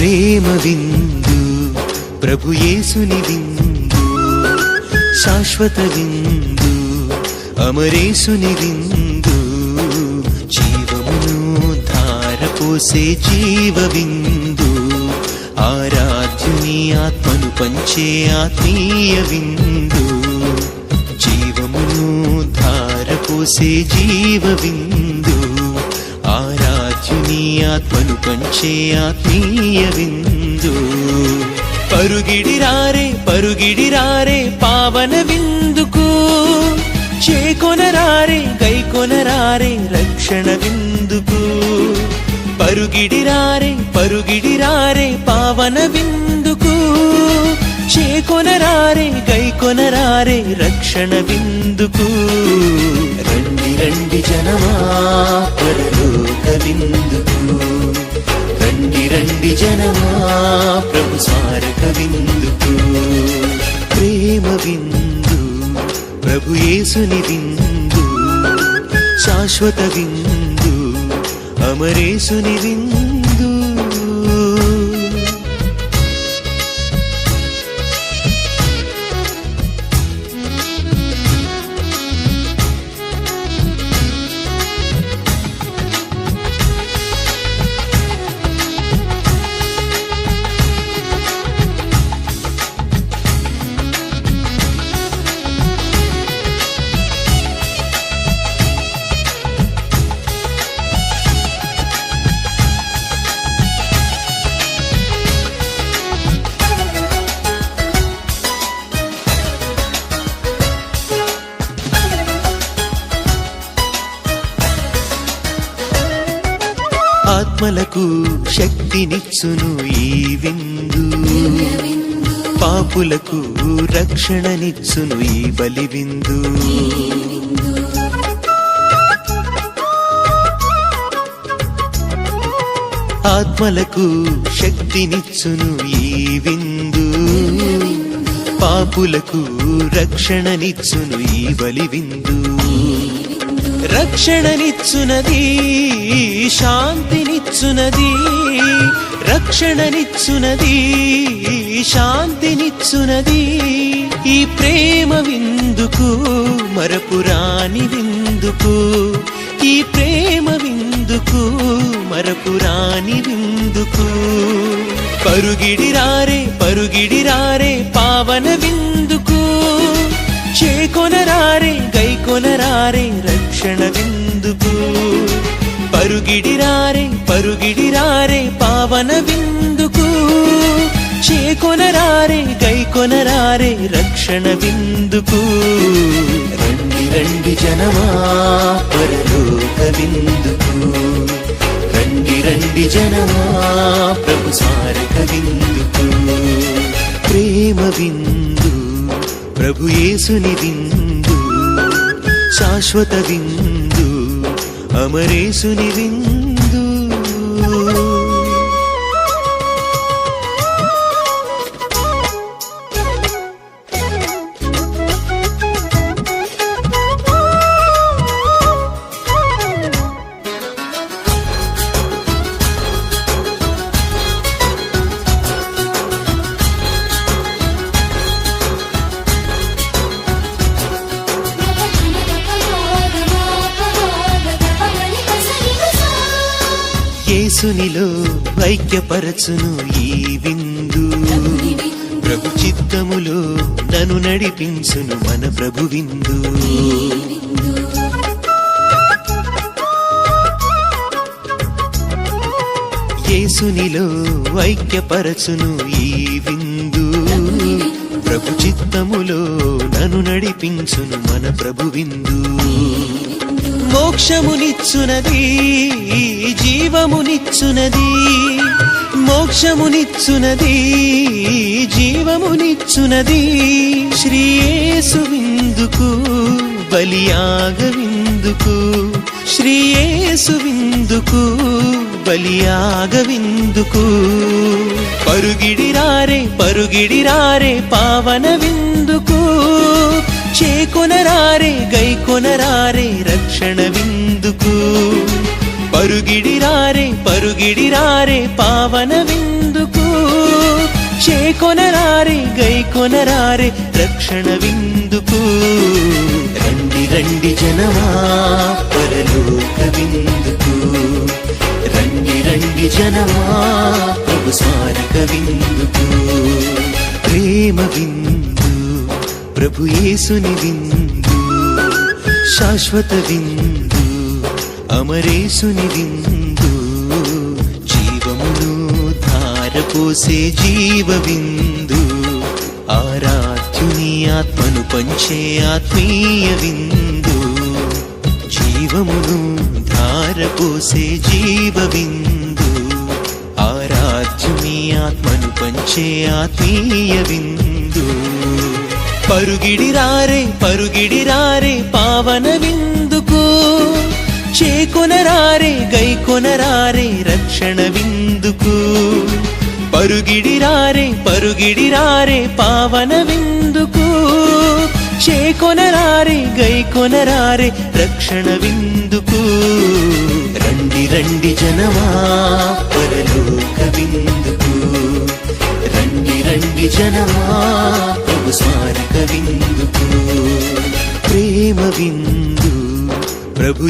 ప్రేమ విందు ప్రభుయేసుని విందు శాశ్వత విందు అమరేసుని విందు జీవమును ధారపోసే జీవ విందు ఆరాధ్యుని ఆత్మను పంచే ఆత్మీయ విందు జీవమును ధారపోసే జీవ విందు ఆత్మను పంచే ఆత్మీయ విందు. పరుగిడిరారే పరుగిడిరారే పావన విందుకు. చేకొనరారే గైకొనరారే రక్షణ విందుకు. పరుగిడిరారే పరుగిడిరారే పావన విందు. చేకొనరారే గైకొనరారే రక్షణ విందుకు. రండి రండి జనమా పరలోక విందుకు. రండి రండి జనమా ప్రభు స్మారక విందుకు. ప్రేమ విందు ప్రభు యేసుని విందు. శాశ్వత విందు అమరేశుని విందు. ఆత్మలకు శక్తినిచ్చును ఈ విందు. పాపులకు రక్షణనిచ్చును ఈ బలి విందు ఆత్మలకు శక్తినిచ్చును ఈ విందు. పాపులకు రక్షణనిచ్చును ఈ బలి విందు రక్షణనిచ్చునది శాంతినిచ్చునది రక్షణనిచ్చునది శాంతినిచ్చునది. ఈ ప్రేమ విందుకు మరపురాని విందుకు ఈ ప్రేమ విందుకు మరపురాని విందుకు. పరుగిడిరారే పరుగిడిరారే పావన కొనరారే చేకొనరారే గైకొనరారే రక్షణ విందుకు. రండి రండి జనమా పరలోక విందుకు. రండి రండి జనమా ప్రభు స్మారక విందుకు. ప్రేమ విందు ప్రభు యేసుని విందు. శాశ్వత విందు అమరేశుని విందు. యేసునిలో వైక్యపరచును ఈ విందు. ప్రభు చిత్తములో నను నడిపించును మన ప్రభు విందు. యేసునిలో వైక్యపరచును ఈ విందు. ప్రభు చిత్తములో నను నడిపించును మన ప్రభు విందు. మోక్షమునిచ్చునది జీవమునిచ్చునది. మోక్షమునిచ్చునది జీవమునిచ్చునది. శ్రీయేసు విందుకు బలియాగ విందుకు శ్రీయేసు విందుకు బలియాగ విందుకు పరుగిడిరారే పరుగిడిరారే పావన విందుకు చేకొనరారే గైకొనరారే రక్షణ విందుకు పరుగిడిరారే పరుగిడిరారే పావన విందుకు చేకొనరారే గైకొనరారే రక్షణ విందుకు రండి రండి జనమా పరలోక విందుకు రండి రండి జనమా ప్రభు స్మారక విందుకు ప్రేమ విందు ప్రభు యేసుని విందు. శాశ్వత విందు అమరేశుని విందు జీవమును ధారపోసే జీవ విందు ఆరాధ్యుని ఆత్మను పంచే ఆత్మీయ విందు జీవమును ధారపోసే జీవ విందు ఆరాధ్యుని ఆత్మను పంచే ఆత్మీయ విందు. పరుగిడిరారే పరుగిడిరారే పావన విందుకు చేకొనరారే గైకొనరారే రక్షణ విందుకు పరుగిడిరారే పరుగిడిరారే పావన విందుకు చేకొనరారే గైకొనరారే రక్షణ విందుకు రండి రండి జనమా పరలోక విందుకు రండి రండి జనమా ప్రభు స్మారక విందుకు ప్రేమ విందు. ప్రభు